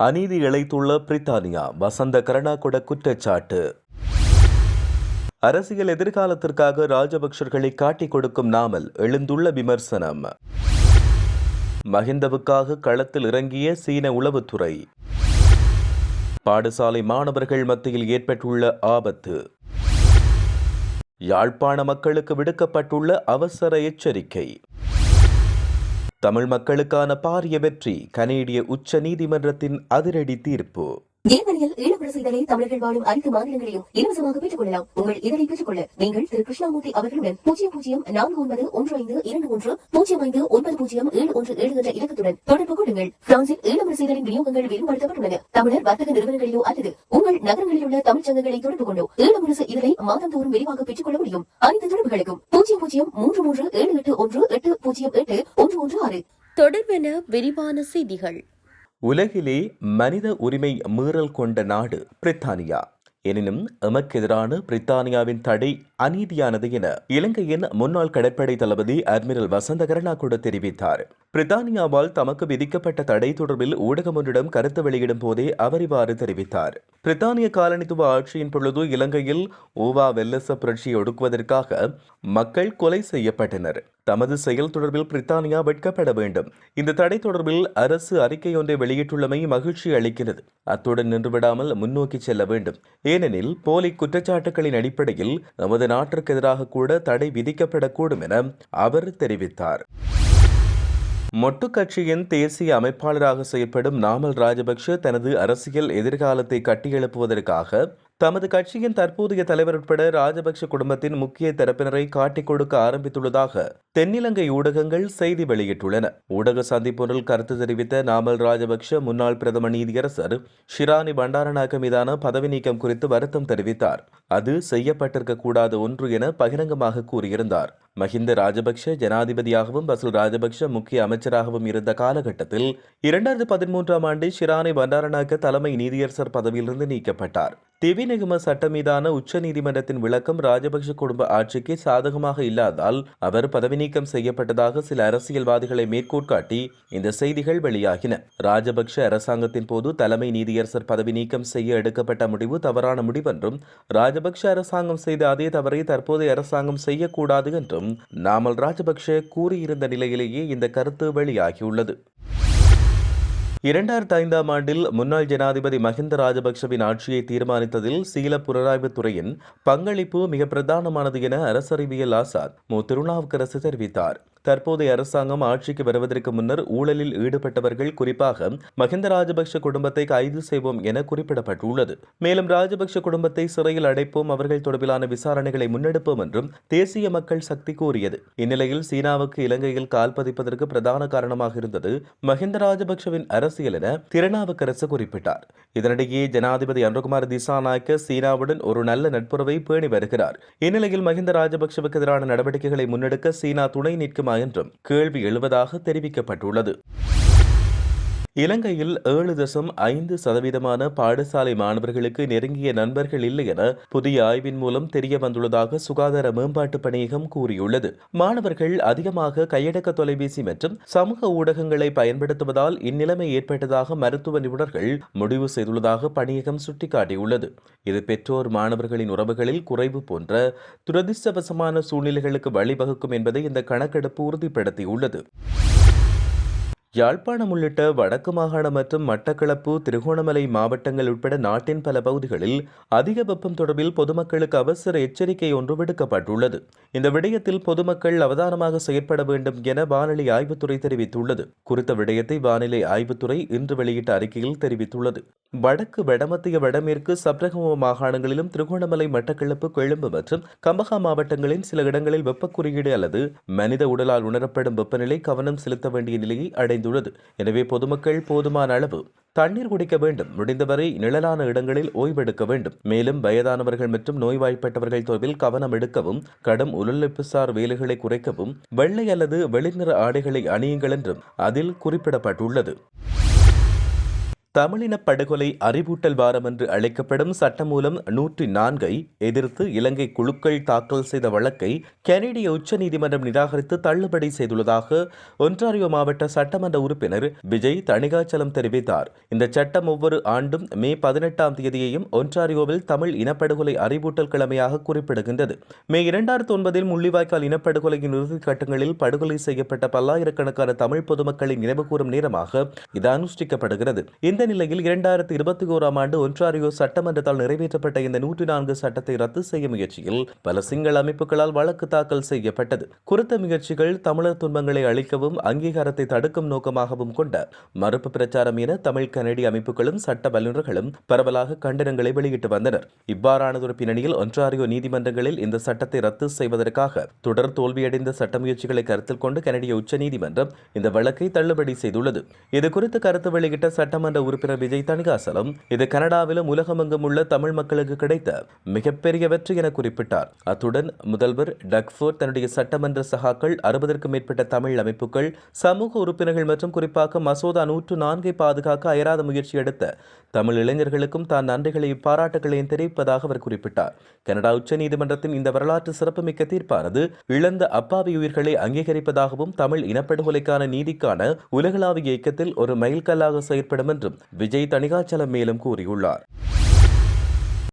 அநீதி இழைத்துள்ள பிரித்தானியா வசந்த கருணாகுட குற்றச்சாட்டு. அரசியல் எதிர்காலத்திற்காக ராஜபக்சர்களை காட்டிக் கொடுக்கும் நாமல் எழுந்துள்ள விமர்சனம். மஹிந்தவுக்காக களத்தில் இறங்கிய சீன உளவுத்துறை. பாடசாலை மாணவர்கள் மத்தியில் ஏற்பட்டுள்ள ஆபத்து. யாழ்ப்பாண மக்களுக்கு விடுக்கப்பட்டுள்ள அவசர எச்சரிக்கை. தமிழ் மக்களுக்கான பாரிய வெற்றி கனேடிய உச்ச நீதிமன்றத்தின் அதிரடி தீர்ப்பு. ஜெர்மனியில் ஈழப்பட இதழை தமிழர்கள் வாழும் அனைத்து மாநிலங்களிலும் இலவசமாக பெற்றுக் கொள்ளலாம் உங்கள் இதனை பெற்றுக் கொள்ள நீங்கள் திரு. கிருஷ்ணாமூர்த்தி அவர்களுடன் பூஜ்ஜியம் பூஜ்ஜியம் நான்கு ஒன்பது ஒன்று ஐந்து இரண்டு ஒன்று பூஜ்ஜியம் ஐந்து ஒன்பது பூஜ்ஜியம் ஏழு ஒன்று ஏழு என்ற இலக்கத்துடன் தொடர்பு கொள்ளுங்கள். பிரான்சில் ஈழப்பட செய்தலின் விநியோகங்கள் விரிவுபடுத்தப்பட்டுள்ளன தமிழர் வர்த்தக நிறுவனங்களிலோ அல்லது உங்கள் நகரங்களில் உள்ள தமிழ்ச் சங்கங்களை தொடர்பு கொண்டோ ஈழமுரசு இதழை மாதந்தோறும் விரிவாக பெற்றுக் கொள்ள முடியும். அனைத்து தொடர்புகளுக்கும் பூஜ்ஜியம் பூஜ்ஜியம் மூன்று மூன்று ஏழு எட்டு ஒன்று எட்டு பூஜ்ஜியம் எட்டு ஒன்று ஒன்று ஆறு. தொடர்பென விரிவான செய்திகள். உலகிலே மனித உரிமை மீறல் கொண்ட நாடு பிரித்தானியா. எனினும் எமக்கெதிரான பிரித்தானியாவின் தடை அநீதியானது என இலங்கையின் முன்னாள் கடற்படை தளபதி அட்மிரல் வசந்த கருணாகுட தெரிவித்தார். பிரித்தானியாவால் தமக்கு விதிக்கப்பட்ட தடை தொடர்பில் ஊடகம் ஒன்றிடம் கருத்து வெளியிடும் போதே அவர் இவ்வாறு தெரிவித்தார். பிரித்தானிய காலனித்துவ ஆட்சியின் பொழுது இலங்கையில் ஓவா வெல்லச புரட்சியை ஒடுக்குவதற்காக மக்கள் கொலை செய்யப்பட்டனர். தமது செயல் தொடர்பில் பிரித்தானியா வெட்கப்பட வேண்டும். இந்த தடை தொடர்பில் அரசு அறிக்கை ஒன்றை வெளியிட்டுள்ளமை மகிழ்ச்சி அளிக்கிறது. அத்துடன் நின்றுவிடாமல் முன்னோக்கி செல்ல வேண்டும். ஏனெனில் போலி குற்றச்சாட்டுகளின் அடிப்படையில் நமது நாட்டிற்கு எதிராக கூட தடை விதிக்கப்படக்கூடும் என அவர் தெரிவித்தார். மொட்டு கட்சியின் தேசிய அமைப்பாளராக செய்யப்படும் நாமல் ராஜபக்ஷ தனது அரசியல் எதிர்காலத்தை கட்டியெழுப்புவதற்காக தமது கட்சியின் தற்போதைய தலைவர் உட்பட ராஜபக்ஷ குடும்பத்தின் முக்கிய தரப்பினரை காட்டிக் கொடுக்க ஆரம்பித்துள்ளதாக தென்னிலங்கை ஊடகங்கள் செய்தி வெளியிட்டுள்ளன. ஊடக சந்திப்பொன்றில் கருத்து தெரிவித்த நாமல் ராஜபக்ஷ முன்னாள் பிரதம நீதியரசர் ஷிரானி பண்டாரநாயக்க மீதான பதவி நீக்கம் குறித்து வருத்தம் தெரிவித்தார். அது செய்யப்பட்டிருக்க கூடாத ஒன்று என பகிரங்கமாக கூறியிருந்தார். மஹிந்த ராஜபக்ஷ ஜனாதிபதியாகவும் பசுல் ராஜபக்ஷ முக்கிய அமைச்சராகவும் இருந்த காலகட்டத்தில் இரண்டாயிரத்தி பதிமூன்றாம் ஆண்டு ஷிரானை பண்டாரநாயக்க தலைமை நீதியரசர் பதவியிலிருந்து நீக்கப்பட்டார். திவி நிகம சட்டம் மீதான உச்ச நீதிமன்றத்தின் விளக்கம் ராஜபக்ஷ குடும்ப ஆட்சிக்கு சாதகமாக இல்லாதால் அவர் பதவி நீக்கம் செய்யப்பட்டதாக சில அரசியல்வாதிகளை மேற்கோட்காட்டி இந்த செய்திகள் வெளியாகின. ராஜபக்ஷ அரசாங்கத்தின் போது தலைமை நீதியரசர் பதவி நீக்கம் செய்ய எடுக்கப்பட்ட முடிவு தவறான முடிவென்றும் ராஜபக்ஷ அரசாங்கம் செய்த அதே தவறை தற்போதைய அரசாங்கம் செய்யக்கூடாது என்றும் நாமல் ராஜபக்ஷ கூறியிருந்த நிலையிலேயே இந்த கருத்து வெளியாகியுள்ளது. இரண்டாயிரத்தி ஐந்தாம் ஆண்டில் முன்னாள் ஜனாதிபதி மஹிந்த ராஜபக்ஷவின் ஆட்சியை தீர்மானித்ததில் சீல புலனாய்வுத் துறையின் பங்களிப்பு மிக பிரதானமானது என அரசறிவியல் ஆசாத் மு. திருநாவுக்கரசு தெரிவித்தார். தற்போதைய அரசாங்கம் ஆட்சிக்கு வருவதற்கு முன்னர் ஊழலில் ஈடுபட்டவர்கள் குறிப்பாக மஹிந்த ராஜபக்ஷ குடும்பத்தை கைது செய்வோம் என குறிப்பிடப்பட்டுள்ளது. மேலும் ராஜபக்ஷ குடும்பத்தை சிறையில் அடைப்போம் அவர்கள் தொடர்பிலான விசாரணைகளை முன்னெடுப்போம் என்றும் தேசிய மக்கள் சக்தி கூறியது. இந்நிலையில் சீனாவுக்கு இலங்கையில் கால் பதிப்பதற்கு பிரதான காரணமாக இருந்தது மஹிந்த ராஜபக்ஷவின் அரசியல் என திருநாவுக்கரசு குறிப்பிட்டார். இதனிடையே ஜனாதிபதி அனுகுமார் திசாநாயக்க சீனாவுடன் ஒரு நல்ல நட்புறவை பேணி வருகிறார். இந்நிலையில் மஹிந்த ராஜபக்ஷவுக்கு எதிரான நடவடிக்கைகளை முன்னெடுக்க சீனா துணை நிற்கும் என்றும் கேள்வி எழுவதாக தெரிவிக்கப்பட்டுள்ளது. இலங்கையில் ஏழு தசம் ஐந்து சதவீதமான பாடசாலை மாணவர்களுக்கு நெருங்கிய நண்பர்கள் இல்லை என புதிய ஆய்வின் மூலம் தெரிய வந்துள்ளதாக சுகாதார மேம்பாட்டு பணியகம் கூறியுள்ளது. மாணவர்கள் அதிகமாக கையடக்க தொலைபேசி மற்றும் சமூக ஊடகங்களை பயன்படுத்துவதால் இந்நிலைமை ஏற்பட்டதாக மருத்துவ நிபுணர்கள் முடிவு செய்துள்ளதாக பணியகம் சுட்டிக்காட்டியுள்ளது. இது பெற்றோர் மாணவர்களின் உறவுகளில் குறைவு போன்ற துரதிர்ஷ்டவசமான சூழ்நிலைகளுக்கு வழிவகுக்கும் என்பதை இந்த கணக்கெடுப்பு உறுதிப்படுத்தியுள்ளது. யாழ்ப்பாணம் உள்ளிட்ட வடக்கு மாகாணம் மற்றும் மட்டக்களப்பு திருகோணமலை மாவட்டங்கள் உட்பட நாட்டின் பல பகுதிகளில் அதிக வெப்பம் தொடர்பில் பொதுமக்களுக்கு அவசர எச்சரிக்கை ஒன்று விடுக்கப்பட்டுள்ளது. இந்த விடயத்தில் பொதுமக்கள் அவதானமாக செயற்பட வேண்டும் என வானிலை ஆய்வுத்துறை தெரிவித்துள்ளது. குறித்த விடயத்தை வானிலை ஆய்வுத்துறை இன்று வெளியிட்ட அறிக்கையில் தெரிவித்துள்ளது. வடக்கு வடமத்திய வடமேற்கு சப்ரகம மாகாணங்களிலும் திருகோணமலை மட்டக்களப்பு கொழும்பு மற்றும் கம்பகா மாவட்டங்களின் சில இடங்களில் வெப்ப குறியீடு அல்லது மனித உடலால் உணரப்படும் வெப்பநிலை கவனம் செலுத்த வேண்டிய நிலையை அடை குறைந்துள்ளது எனவே பொதுமக்கள் போதுமான அளவு தண்ணீர் குடிக்க வேண்டும். முடிந்தவரை நிழலான இடங்களில் ஓய்வெடுக்க வேண்டும். மேலும் வயதானவர்கள் மற்றும் நோய்வாய்ப்பட்டவர்கள் தொடர்பில் கவனம் எடுக்கவும் கடும் உடலுறுப்புசார் வேலைகளை குறைக்கவும் வெள்ளை அல்லது வெளிநிற ஆடைகளை அணியுங்கள் என்றும் அதில் குறிப்பிடப்பட்டுள்ளது. தமிழின படுகொலை அறிவூட்டல் வாரம் என்று அழைக்கப்படும் சட்டமூலம் நூற்றி நான்கை எதிர்த்து இலங்கை குழுக்கள் தாக்கல் செய்த வழக்கை கனேடிய உச்சநீதிமன்றம் நிராகரித்து தள்ளுபடி செய்துள்ளதாக ஒன்றாரியோ மாவட்ட சட்டமன்ற உறுப்பினர் விஜய் தணிகாச்சலம் தெரிவித்தார். இந்த சட்டம் ஒவ்வொரு ஆண்டும் மே பதினெட்டாம் தேதியையும் ஒன்றாரியோவில் தமிழ் இனப்படுகொலை அறிவூட்டல் கிழமையாக குறிப்பிடுகின்றது. மே இரண்டாயிரத்தி ஒன்பதில் முள்ளிவாய்க்கால் இனப்படுகொலையின் இறுதி கட்டங்களில் படுகொலை செய்யப்பட்ட பல்லாயிரக்கணக்கான தமிழ் பொதுமக்களை நினைவுகூரும் நேரமாக இது அனுஷ்டிக்கப்படுகிறது இந்த நிலையில் இரண்டாயிரத்தி இருபத்தி ஓராம் ஆண்டு ஒன்றாரியோ சட்டமன்றத்தால் நிறைவேற்றப்பட்ட இந்த நூற்றி நான்கு சட்டத்தை ரத்து செய்ய முயற்சியில் பல சிங்கள அமைப்புகளால் வழக்கு தாக்கல் செய்யப்பட்டது. குறித்த முயற்சிகள் தமிழர் துன்பங்களை அளிக்கவும் அங்கீகாரத்தை தடுக்கும் நோக்கமாகவும் கொண்ட மறுப்பு பிரச்சாரம் என தமிழ் கனடிய அமைப்புகளும் சட்ட வல்லுநர்களும் பரவலாக கண்டனங்களை வெளியிட்டு வந்தனர். இவ்வாறானதொரு பின்னணியில் ஒன்றாரியோ நீதிமன்றங்களில் இந்த சட்டத்தை ரத்து செய்வதற்காக தொடர் தோல்வியடைந்த சட்ட முயற்சிகளை கருத்தில் கொண்டு கனடிய உச்சநீதிமன்றம் இந்த வழக்கை தள்ளுபடி செய்துள்ளது. இது குறித்து கருத்து வெளியிட்ட சட்டமன்ற உறுப்பினர் விஜய் தணிகாசலம். இது கனடாவிலும் உலகமெங்கும் உள்ள தமிழ் மக்களுக்கு கிடைத்த மிகப்பெரிய வெற்றி என குறிப்பிட்டார். அத்துடன் முதல்வர் டக்ஃபோர்ட் தன்னுடைய சட்டமன்ற சகாக்கள் அறுபதற்கும் மேற்பட்ட தமிழ் அமைப்புகள் சமூக உறுப்பினர்கள் மற்றும் குறிப்பாக மசோதா நூற்று நான்கை பாதுகாக்க அயராத முயற்சி எடுத்த தமிழ் இளைஞர்களுக்கும் தான் நன்றிகளையும் பாராட்டுகளையும் தெரிவிப்பதாக அவர் குறிப்பிட்டார். கனடா உச்சநீதிமன்றத்தின் இந்த வரலாற்று சிறப்புமிக்க தீர்ப்பானது இழந்த அப்பாவி உயிர்களை அங்கீகரிப்பதாகவும் தமிழ் இனப்படுகொலைக்கான நீதிக்கான உலகளாவிய இயக்கத்தில் ஒரு மைல்கல்லாக செயற்படும் என்றும் விஜய் தணிகாச்சலம் மேலும் கூறியுள்ளார்.